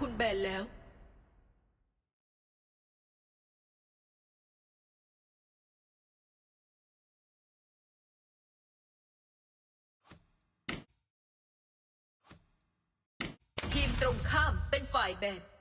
คุณแบนแล้ว ทีมตรงข้ามเป็นฝ่ายแบน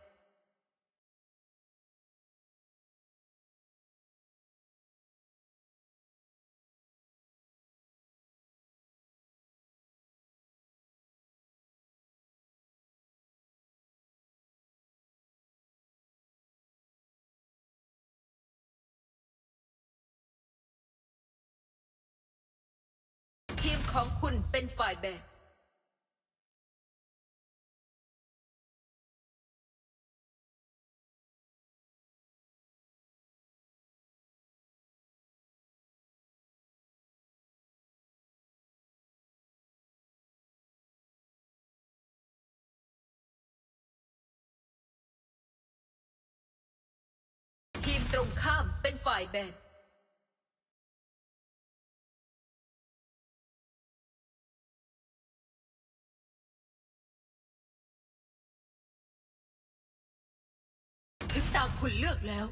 ของคุณเป็นฝ่ายแบนทีมตรงข้ามเป็นฝ่ายแบน คุณเลือกแล้ว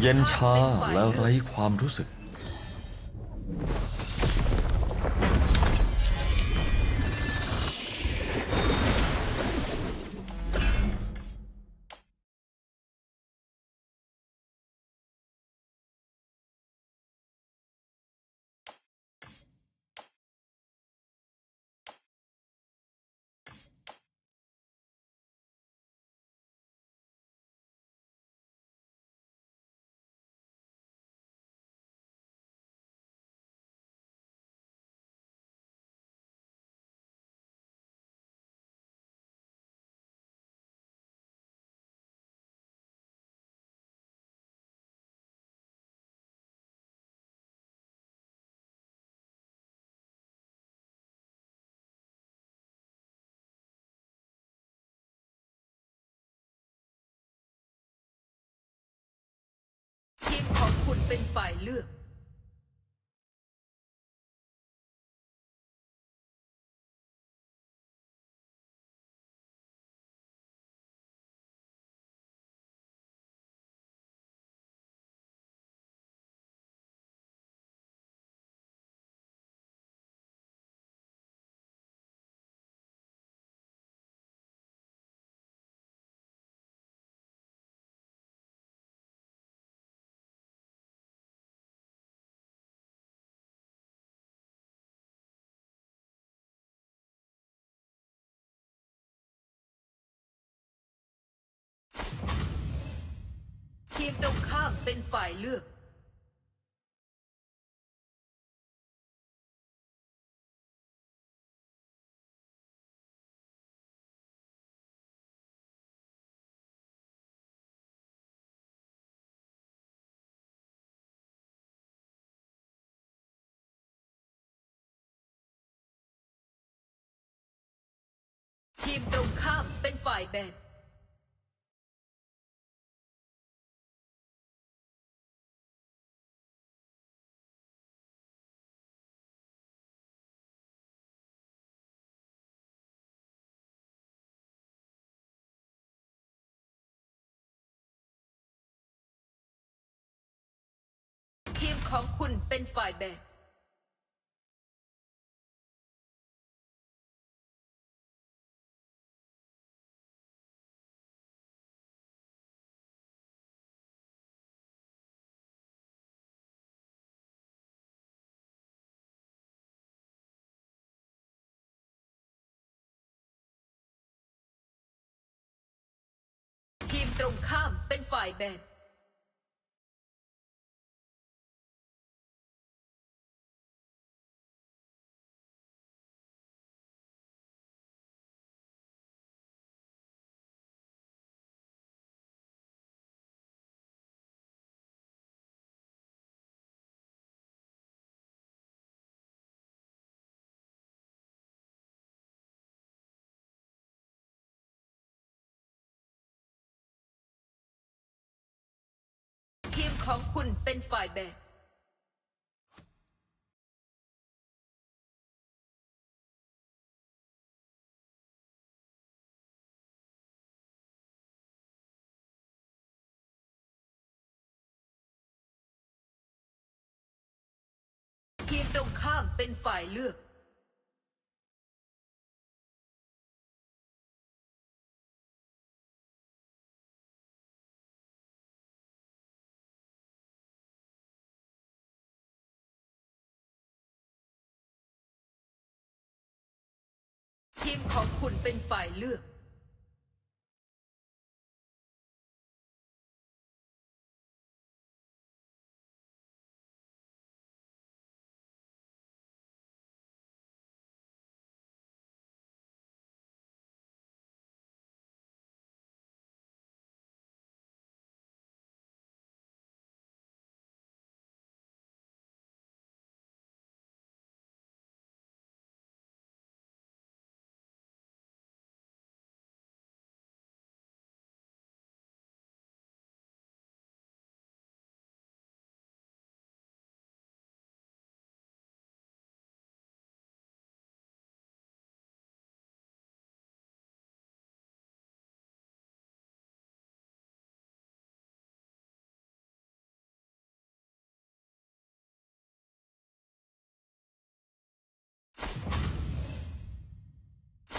เย็นชาแล้วไร้ความรู้สึก เป็นฝ่ายเลือก ทีมตรงข้ามเป็นฝ่ายเลือก ทีมตรงข้ามเป็นฝ่ายแบน ของคุณเป็นฝ่ายแบนทีมตรงข้ามเป็นฝ่ายแบน ของคุณเป็นฝ่ายแบกทีมตรงข้ามเป็นฝ่ายเลือก ทีมของคุณเป็นฝ่ายเลือก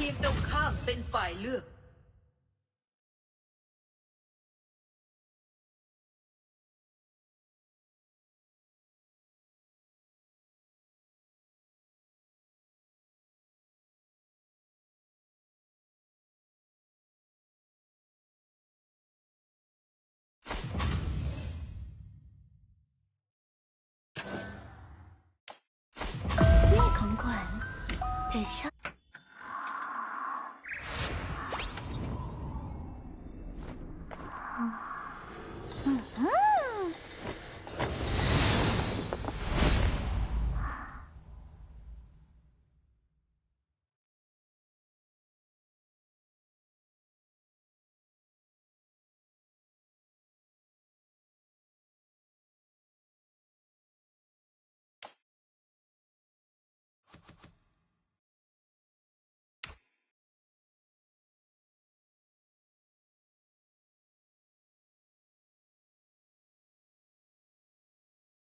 ทีมตรงข้ามเป็นฝ่ายเลือกนี่ของขวัญเธอชอบ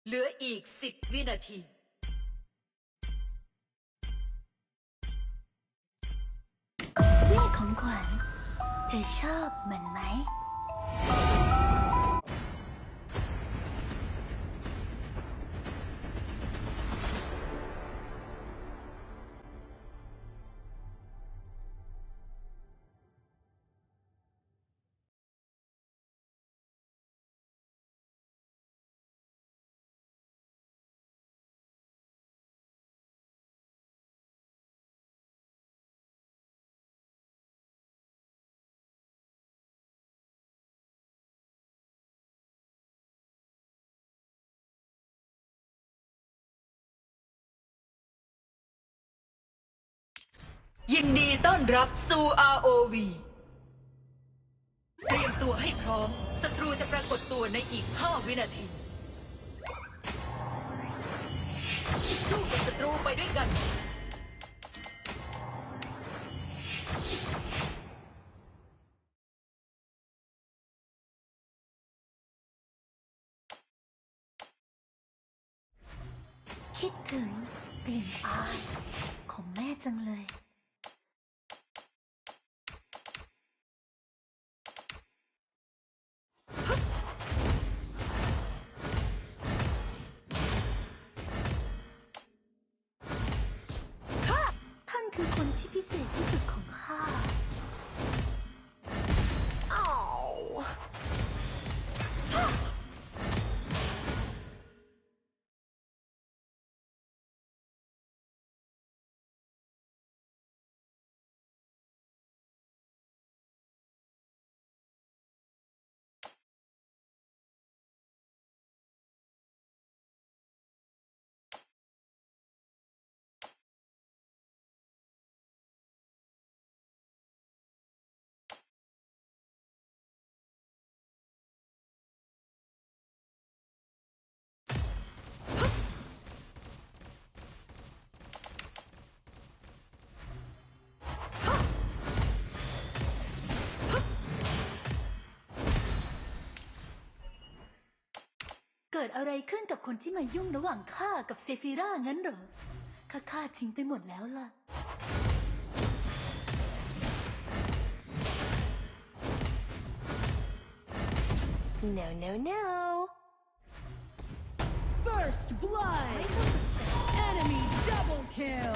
เหลืออีกสิบวินาที นี่ของขวัญเธอชอบมันไหม ยินดีต้อนรับสู่ ROV เตรียมตัวให้พร้อม ศัตรูจะปรากฏตัวในอีก 5 วินาที สู้กับศัตรูไปด้วยกัน เกิดอะไรขึ้นกับคนที่มายุ่งระหว่างข้ากับเซฟิรางั้นเหรอข้าฆ่าทิ้งไปหมดแล้วล่ะ No, no, no. First blood! Enemy double kill!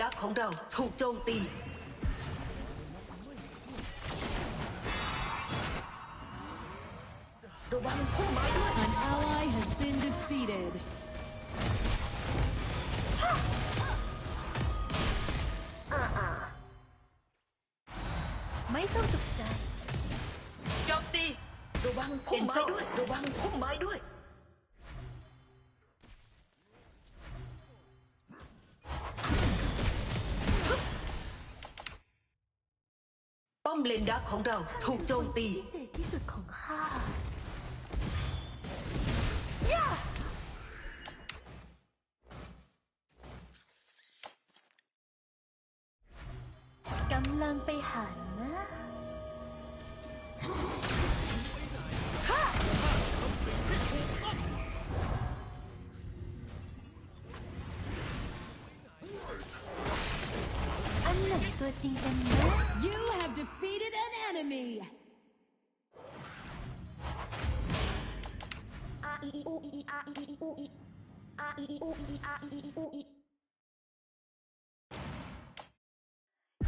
ดักของเราถูกโจมตี ระวังพุ่มไม้ด้วย An ally has been defeated. ไม่ต้องตกใจ โจมตี ระวังพุ่มไม้ด้วย ระวังพุ่มไม้ด้วย เลนดักของเราถูกโจมตี พิเศษที่สุดของข้าย่าลังไปหานะอันไหนตัวจริงกันนะ You have defeated an enemy.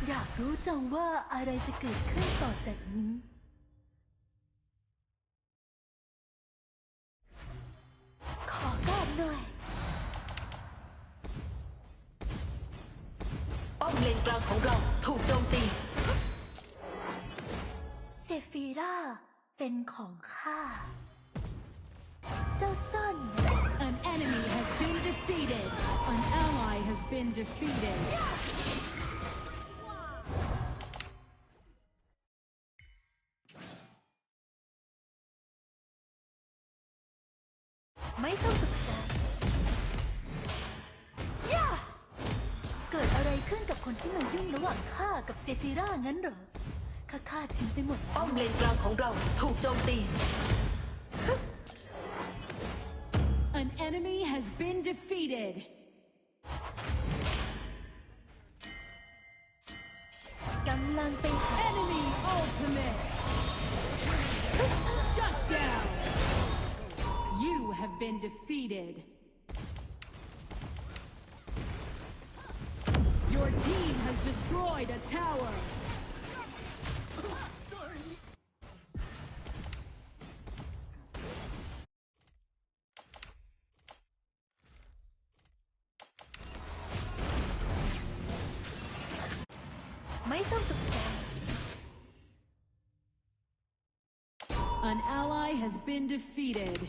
อยากรู้จังว่าอะไรจะเกิดขึ้นต่อจากนี้ ขอการหน่อย ป้อมเลนกลางของเราถูกโจมตีเซ ฟีราเป็นของข้า เจ้าซ่อนนะ An enemy has been defeated. An ally has been defeated. ไม่ต้องตกใจย่าเกิดอะไรขึ้นกับคนที่มายุ่งระหว่างข้ากับเซฟีรางั้นเหรอ ข้าฆ่าทิ้งไปหมดแล้ ป้อ ว มเลนกลางของเราถูกโจมตี An enemy has been defeated. กำลังไปหา Enemy ultimate. Shut down. You have been defeated. Your team has destroyed a tower. Has been defeated.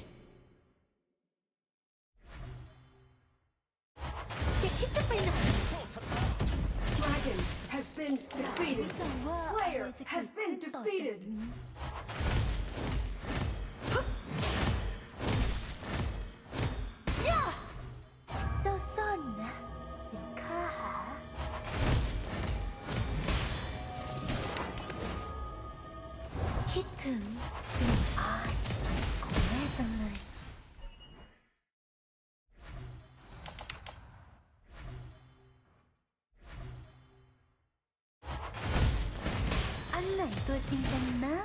จริงกันนะ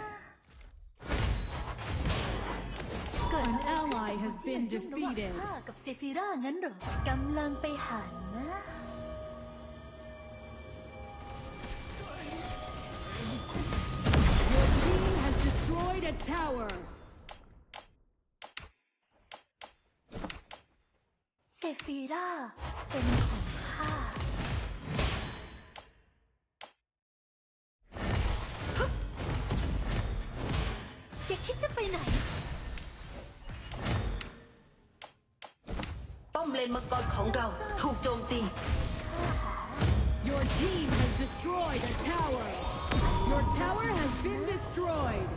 เกิด An อะไรขึ้น ally กับ has คนที่ been มันยุ่งระหว่าง defeated. ข้ากับเซฟิรางั้นเหรอกำลังไปหานะ Your team has destroyed a tower. เซฟิราเป็นของ นมังกรของเราถูกโจมตี Your team has destroyed a tower. Your tower has been destroyed.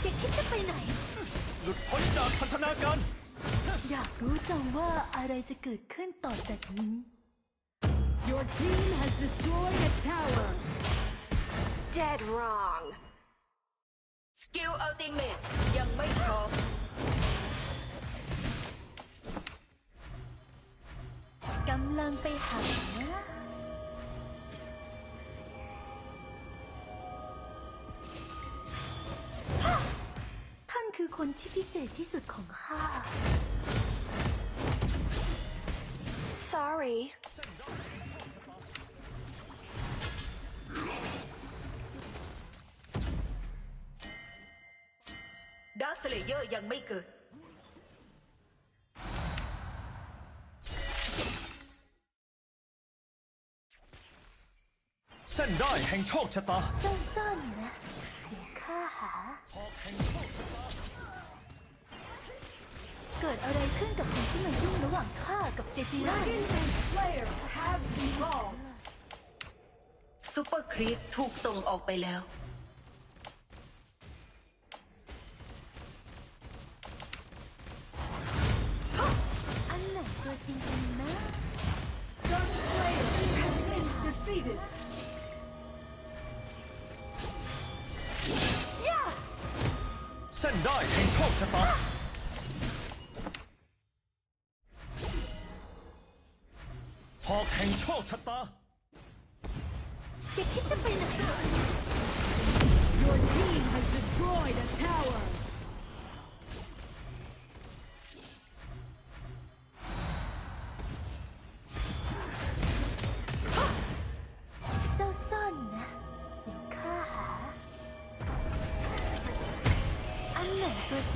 แกคิดจะไปไหน หลุดพ้นจากพันธนาการ อยากรู้จังว่าอะไรจะเกิดขึ้นต่อจากนี้ Your team has destroyed a tower. Dead wrong. สกิลอัลติเมตยังไม่พร้อม ไปหานะท่านคือคนที่พิเศษที่สุดของข้า Sorry. ดาร์คสเลเยอร์ยังไม่เกิด เส้นได้แห่งโชคชะตาเจ้าซ่อนนะเดี๋ยวข้าหา เกิดอะไรขึ้นกับคนที่มายุ่งระหว่างข้ากับเซฟิรา Dragon and Slayer have evolved. ซูเปอร์ครีปถูกส่งออกไปแล้ว อันไหนตัวจริงกันนะ Dark Slayer has been defeated. ได้แห่งโชคชะตาหอกแห่งโชคชะตาแกคิดจะไปไหน Your team has destroyed a tower. เ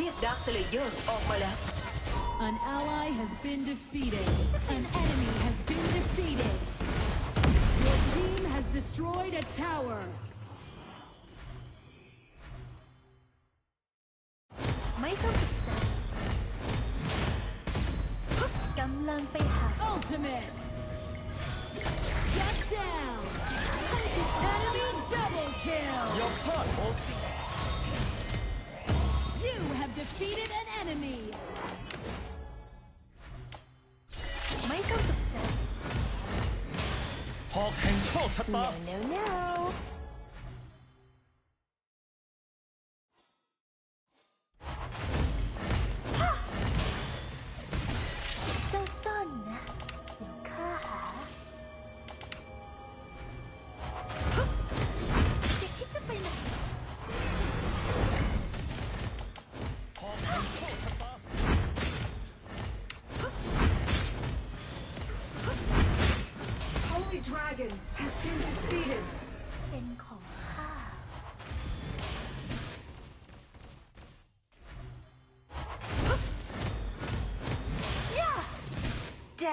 รียกดาร์คสเลเยอร์ออกมาแล้ว An ally has been defeated. An enemy has been defeated. Your team has destroyed a tower. defeated an enemy. Michael. Hawk and Troll No, no, no.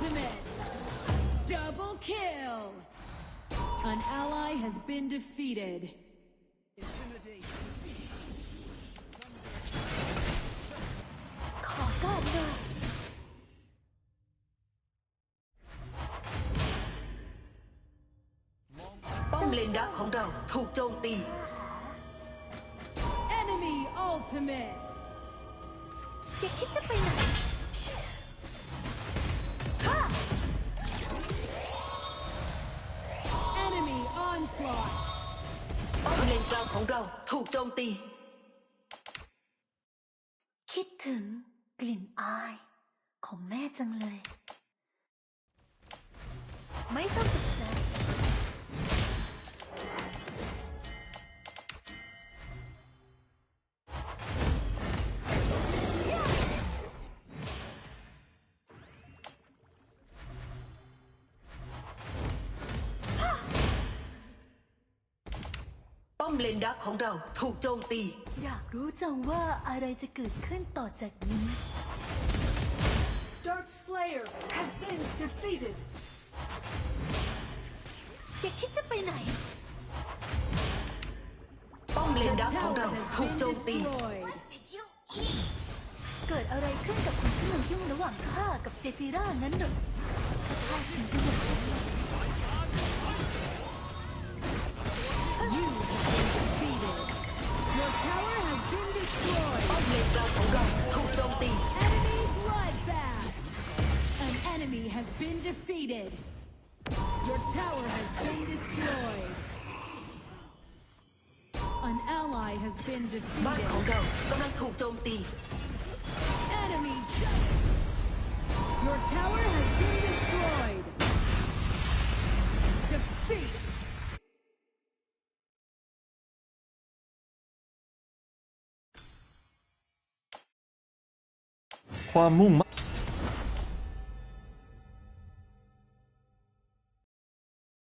ultimate. Double kill. An ally has been defeated. ขอก้านหน่อยป้อมเลนดักของเราถูกโจมตี Enemy ultimate. แกคิดจะไปไหน onslaught. ป้อมเลนกลางของเราถูกโจมตี คิดถึงกลิ่นอาย ของแม่จังเลย ไม่ต้อง เลนดักของเราถูกโจมตี อยากรู้จังว่าอะไรจะเกิดขึ้นต่อจากนี้ Dark Slayer has been defeated. แกคิดจะไปไหน ป้อมเลนดักของเราถูกโจมตี เกิดอะไรขึ้นกับคนที่มันยุ่งระหว่างข้ากับเซฟิร่านั้นหรอข้าฉันไปหมดแำลังถูกโจมตี Enemy double. Your tower has been destroyed. Defeat. ความมุ่งมั่น